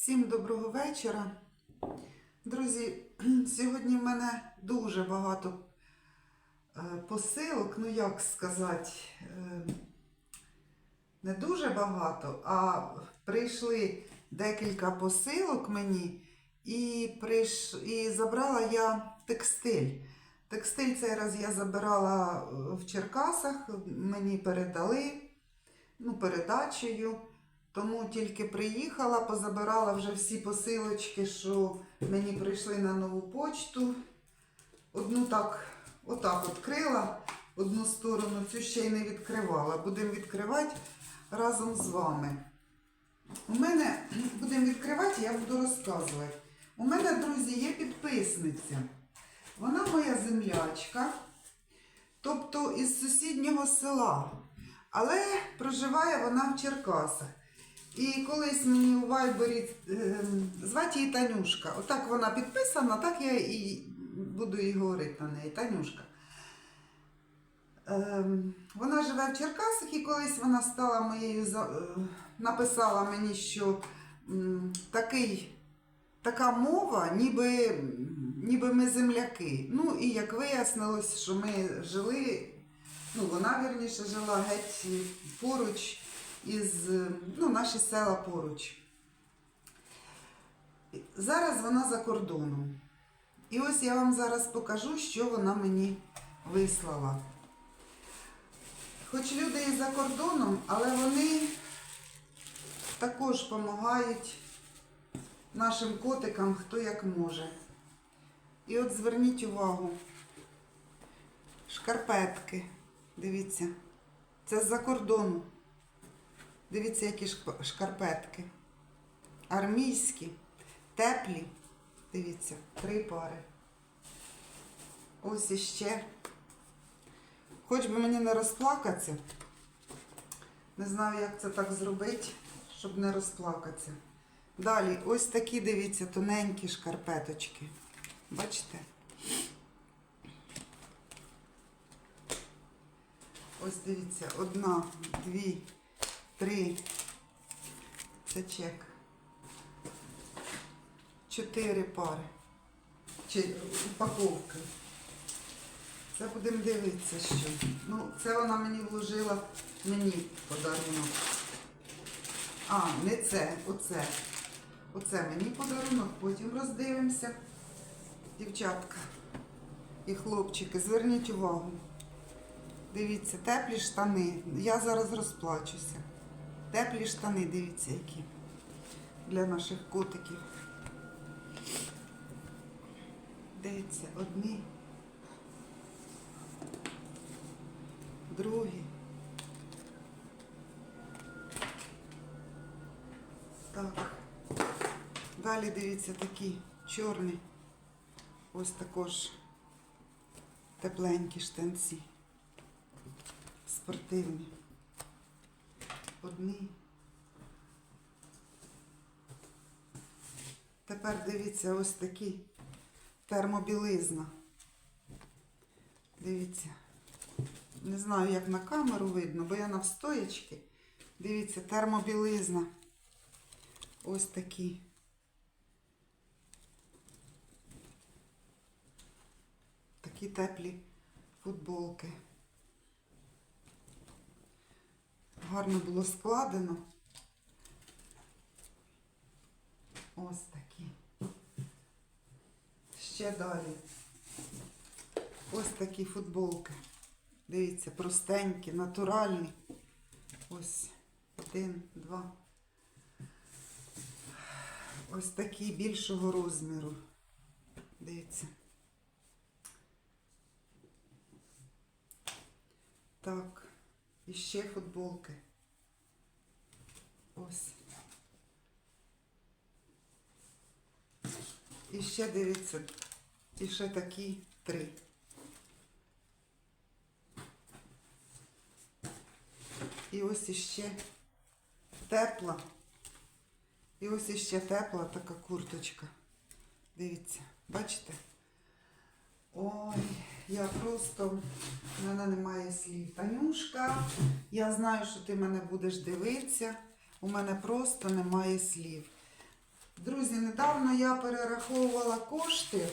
Всім доброго вечора. Друзі, сьогодні в мене дуже багато е, посилок, ну як сказати, е, не дуже багато, а прийшли декілька посилок мені і, прийш... і забрала я текстиль. Текстиль цей раз я забирала е, в Черкасах, мені передали ну, передачею. Тому тільки приїхала, позабирала вже всі посилочки, що мені прийшли на нову почту. Одну так, отак відкрила, одну сторону, цю ще й не відкривала. Будемо відкривати разом з вами. У мене, будемо відкривати, я буду розказувати. У мене, друзі, є підписниця. Вона моя землячка, тобто із сусіднього села. Але проживає вона в Черкасах. І колись мені у Вайбері е, звати її Танюшка. Отак вона підписана, так я і буду їй говорити на неї, Танюшка. Е, вона живе в Черкасах і колись вона стала моєю е, написала мені, що такий, така мова, ніби, ніби ми земляки. Ну і як вияснилось, що ми жили, ну вона вірніше жила геть поруч із ну, наші села поруч. Зараз вона за кордоном. І ось я вам зараз покажу, що вона мені вислала. Хоч люди і за кордоном, але вони також допомагають нашим котикам, хто як може. І от зверніть увагу. Шкарпетки. Дивіться. Це з-за кордону. Дивіться, які шкарпетки. Армійські, теплі. Дивіться, три пари. Ось іще. Хоч би мені не розплакатися. Не знаю, як це так зробити, щоб не розплакатися. Далі, ось такі, дивіться, тоненькі шкарпеточки. Бачите? Ось дивіться, одна, дві, три. Це чек. Чотири пари. Чи упаковки. Це будемо дивитися, що. Ну, це вона мені вложила мені подарунок. А, не це, оце. Оце мені подарунок, потім роздивимося. Дівчатка і хлопчики, зверніть увагу. Дивіться, теплі штани. Я зараз розплачуся. Теплі штани, дивіться, які. Для наших котиків. Дивіться, одні. Другі. Так. Далі дивіться такі чорні. Ось також тепленькі штанці спортивні. Одні. Тепер дивіться ось такі термобілизна. Дивіться. Не знаю, як на камеру видно, бо я навстоячки. Дивіться, термобілизна. Ось такі. Такі теплі футболки. Гарно було складено. Ось такі. Ще далі. Ось такі футболки. Дивіться, простенькі, натуральні. Ось один, два. Ось такі більшого розміру. Дивіться. Так. І ще футболки. Ось. І ще дивіться. І ще такі три. І ось іще тепла. І ось іще тепла така курточка. Дивіться, бачите? Ой, я просто, в мене немає слів. Танюшка, я знаю, що ти мене будеш дивитися. У мене просто немає слів. Друзі, недавно я перераховувала кошти.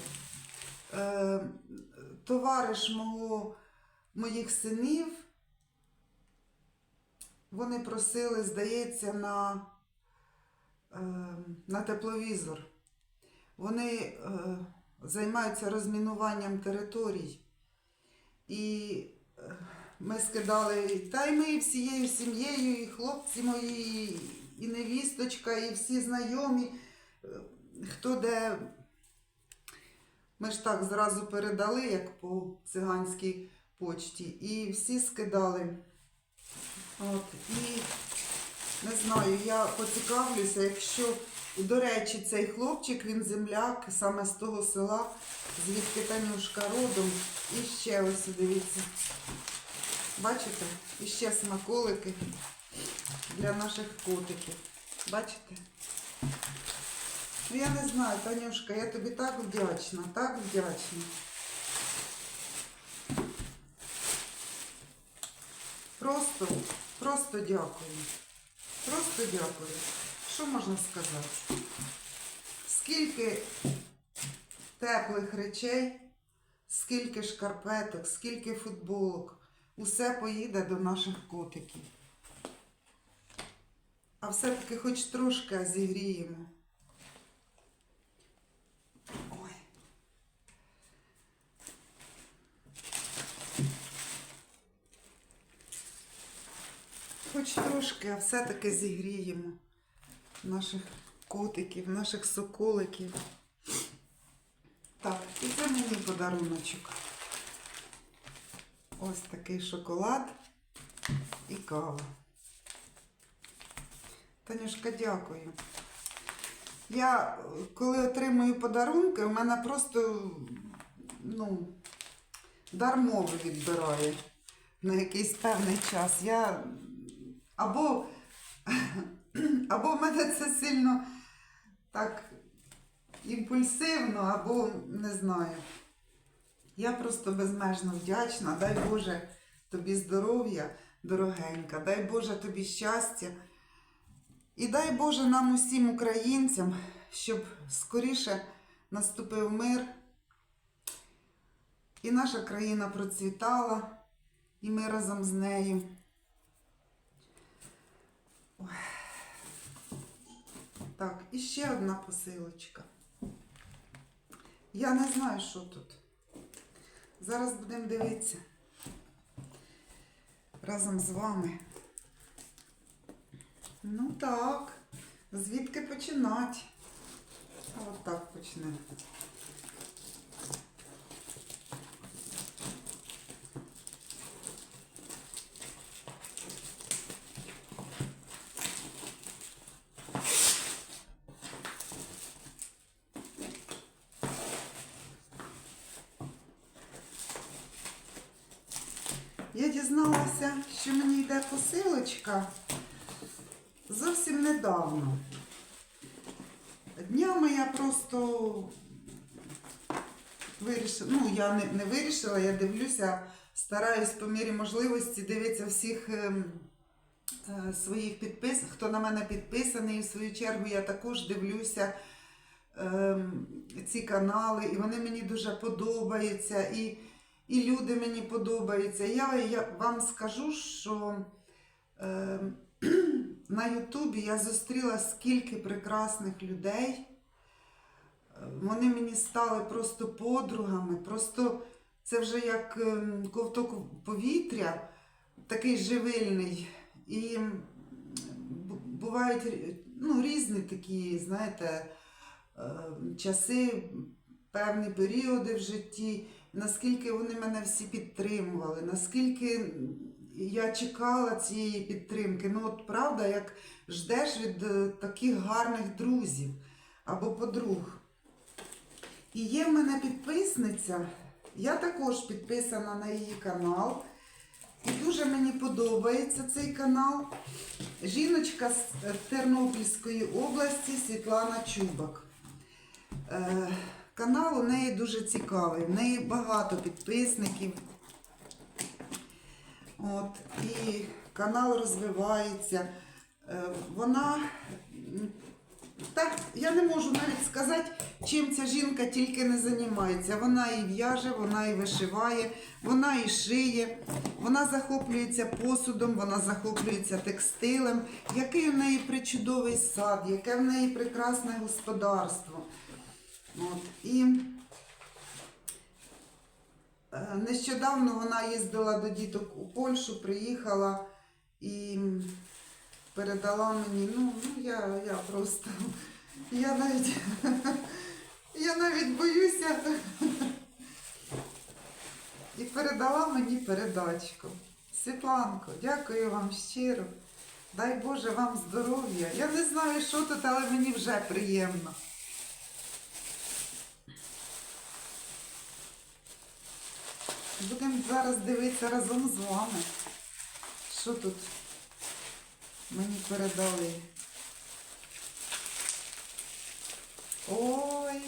Е, товариш мого, моїх синів, вони просили, здається, на, е, на тепловізор. Вони е, займаються розмінуванням територій. І е, ми скидали, та й ми всією сім'єю, і хлопці мої, і невісточка, і всі знайомі, е, хто де. Ми ж так зразу передали, як по циганській почті, і всі скидали. От, і не знаю, я поцікавлюся, якщо, до речі, цей хлопчик, він земляк, саме з того села, звідки Танюшка родом. І ще ось дивіться. Бачите? І ще смаколики для наших котиків. Бачите? Ну я не знаю, Танюшка, я тобі так вдячна, так вдячна. Просто, просто дякую. Просто дякую. Що можна сказати? Скільки теплих речей, скільки шкарпеток, скільки футболок. Усе поїде до наших котиків. А все-таки хоч трошки зігріємо. Ой. Хоч трошки, а все-таки зігріємо наших котиків, наших соколиків. Так, і це мені подаруночок. Ось такий шоколад і кава. Танюшка, дякую. Я коли отримую подарунки, у мене просто ну, дар мови відбирає на якийсь певний час. Я або, або в мене це сильно так імпульсивно, або не знаю. Я просто безмежно вдячна. Дай Боже тобі здоров'я, дорогенька, дай Боже тобі щастя. І дай Боже нам усім українцям, щоб скоріше наступив мир, і наша країна процвітала, і ми разом з нею. Ой. Так, і ще одна посилочка. Я не знаю, що тут. Зараз будемо дивитися разом з вами. Ну так, звідки починати? А От так почнемо. Я дізналася, що мені йде посилочка зовсім недавно. Днями я просто вирішила, ну я не, не вирішила, я дивлюся, стараюсь по мірі можливості дивитися всіх ем, е, своїх підпис, хто на мене підписаний. І В свою чергу я також дивлюся ем, ці канали, і вони мені дуже подобаються. І, і люди мені подобаються. Я, я вам скажу, що ем, на Ютубі я зустріла скільки прекрасних людей. Е, Вони мені стали просто подругами, просто це вже як ем, ковток повітря, такий живильний. І бувають ну, різні такі, знаєте, е, часи, певні періоди в житті, наскільки вони мене всі підтримували, наскільки я чекала цієї підтримки. Ну, от правда, як ждеш від е, таких гарних друзів або подруг. І є в мене підписниця, я також підписана на її канал. І дуже мені подобається цей канал. Жіночка з е, Тернопільської області Світлана Чубак. Канал у неї дуже цікавий, в неї багато підписників. От, і канал розвивається. Е, Вона м, та я, я не можу навіть сказати, чим ця жінка тільки не займається. Вона і в'яже, вона і вишиває, вона і шиє, вона захоплюється посудом, вона захоплюється текстилем. Який у неї причудовий сад, яке в неї прекрасне господарство. От. І е, нещодавно вона їздила до діток у Польщу, приїхала і передала мені, ну, ну я, я просто, я навіть, я навіть боюся. І передала мені передачку. Світланко, дякую вам щиро. Дай Боже вам здоров'я. Я не знаю, що тут, але мені вже приємно. Будемо зараз дивитися разом з вами. Що тут мені передали? Ой.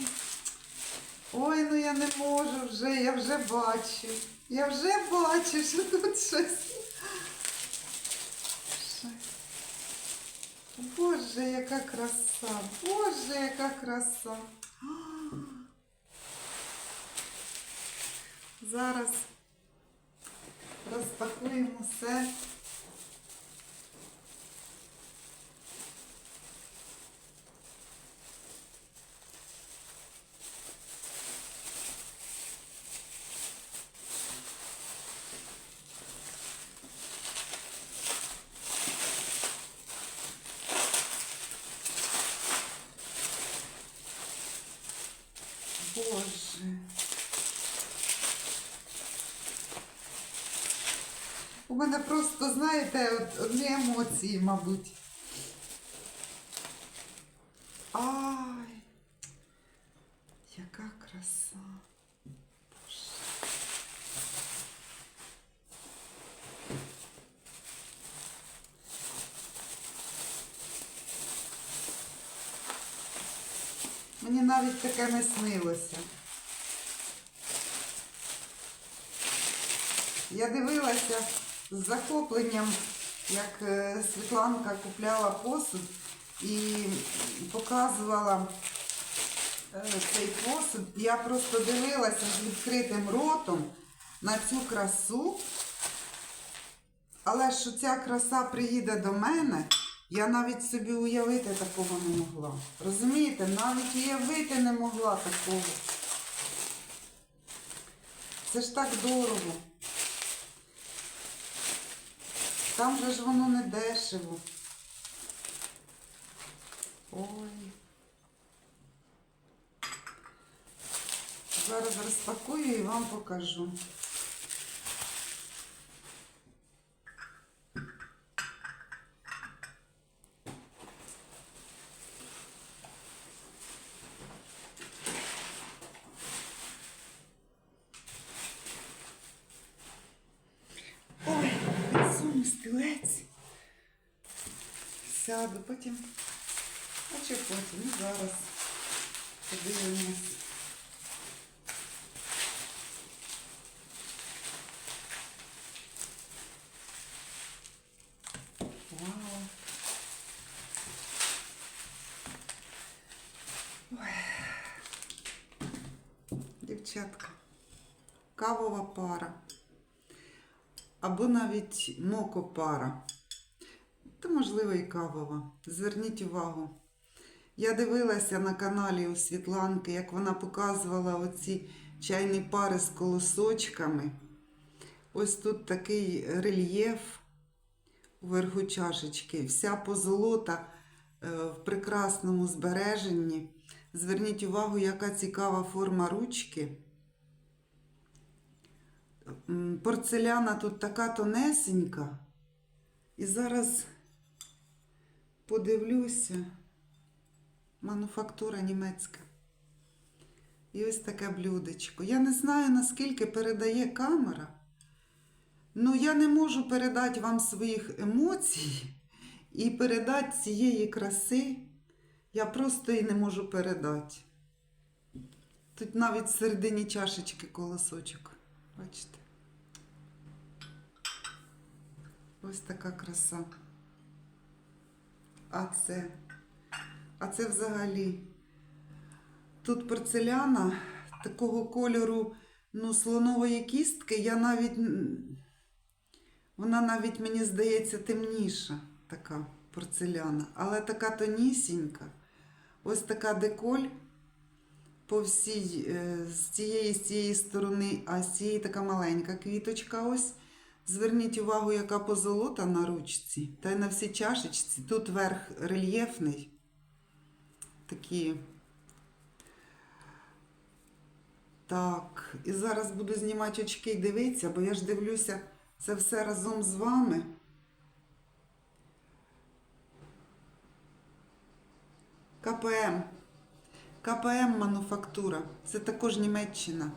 Ой, ну я не можу вже, я вже бачу. Я вже бачу, що тут щось. Що? Боже, яка краса! Боже, яка краса! Зараз розпакуємо все. Боже. У мене просто, знаєте, от одні емоції, мабуть. Ай, яка краса. Мені навіть таке не снилося. Я дивилася з захопленням, як е, Світланка купляла посуд і показувала е, цей посуд. Я просто дивилася з відкритим ротом на цю красу. Але що ця краса приїде до мене, я навіть собі уявити такого не могла. Розумієте, навіть уявити не могла такого. Це ж так дорого. Там же ж воно не дешево. Ой. Зараз розпакую і вам покажу. Сяду, потім. А чи потім? Ну зараз подивимось. Вау. Ой. Дівчатка, кавова пара або навіть мокопара. Можливо, і кавова. Зверніть увагу. Я дивилася на каналі у Світланки, як вона показувала оці чайні пари з колосочками. Ось тут такий рельєф уверху чашечки. Вся позолота е, в прекрасному збереженні. Зверніть увагу, яка цікава форма ручки. Порцеляна тут така тонесенька. І зараз подивлюся. Мануфактура німецька. І ось таке блюдечко. Я не знаю, наскільки передає камера. Ну, я не можу передати вам своїх емоцій і передати цієї краси. Я просто її не можу передати. Тут навіть в середині чашечки колосочок. Бачите? Ось така краса. А це А це взагалі. Тут порцеляна такого кольору, ну, слонової кістки. Я навіть. Вона навіть, мені здається, темніша така порцеляна, але така тонісінька. Ось така деколь по всій, е, з цієї з цієї сторони, а з цієї така маленька квіточка. Ось. Зверніть увагу, яка позолота на ручці, та й на всій чашечці. Тут верх рельєфний. Такі. Так, і зараз буду знімати очки і дивитися, бо я ж дивлюся це все разом з вами. КПМ. КПМ мануфактура. Це також Німеччина.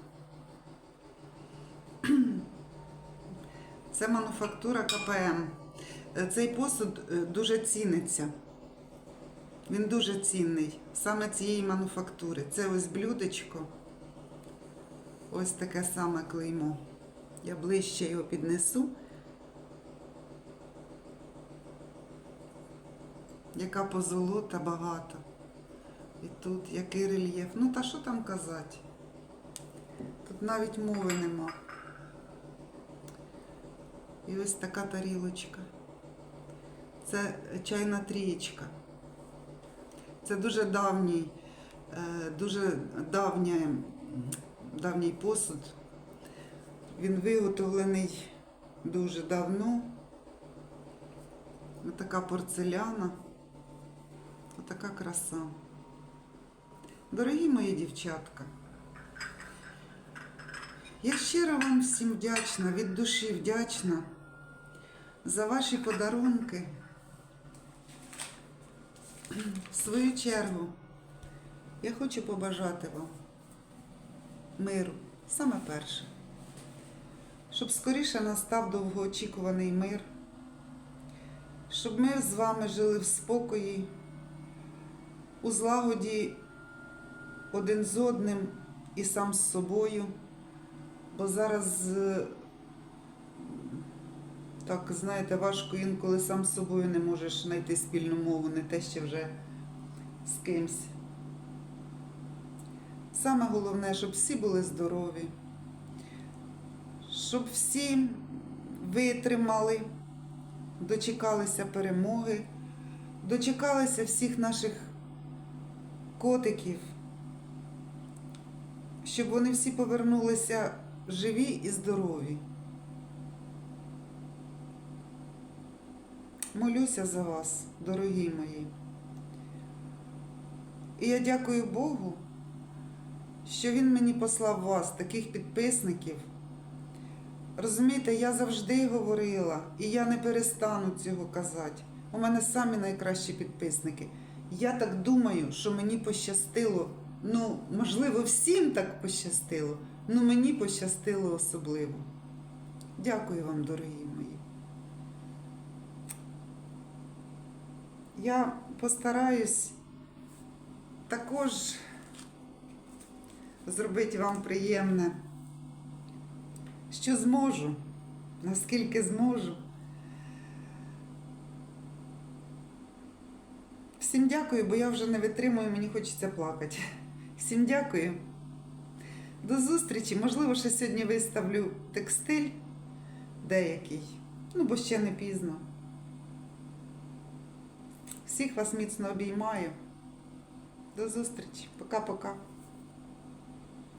Це мануфактура КПМ. Е, Цей посуд е, дуже ціниться. Він дуже цінний. Саме цієї мануфактури. Це ось блюдечко. Ось таке саме клеймо. Я ближче його піднесу. Яка позолота багато. І тут який рельєф. Ну та що там казати? Тут навіть мови нема. І ось така тарілочка. Це чайна трієчка. Це дуже давній, е, дуже давня, м, давній посуд. Він виготовлений дуже давно. Ось така порцеляна. Ось така краса. Дорогі мої дівчатка, я щиро вам всім вдячна, від душі вдячна за ваші подарунки. В свою чергу я хочу побажати вам миру, саме перше, щоб скоріше настав довгоочікуваний мир, щоб ми з вами жили в спокої, у злагоді один з одним і сам з собою, бо зараз е, так, знаєте, важко інколи сам з собою не можеш знайти спільну мову, не те ще вже з кимсь. Саме головне, щоб всі були здорові, щоб всі витримали, дочекалися перемоги, дочекалися всіх наших котиків, щоб вони всі повернулися живі і здорові. Молюся за вас, дорогі мої. І я дякую Богу, що Він мені послав вас, таких підписників. Розумієте, я завжди говорила, і я не перестану цього казати. У мене самі найкращі підписники. Я так думаю, що мені пощастило. Ну, можливо, всім так пощастило, але мені пощастило особливо. Дякую вам, дорогі мої. Я постараюсь також зробити вам приємне, що зможу, наскільки зможу. Всім дякую, бо я вже не витримую, мені хочеться плакати. Всім дякую. До зустрічі. Можливо, ще сьогодні виставлю текстиль деякий. Ну, бо ще не пізно. Всіх вас міцно обіймаю. До зустрічі. Пока-пока.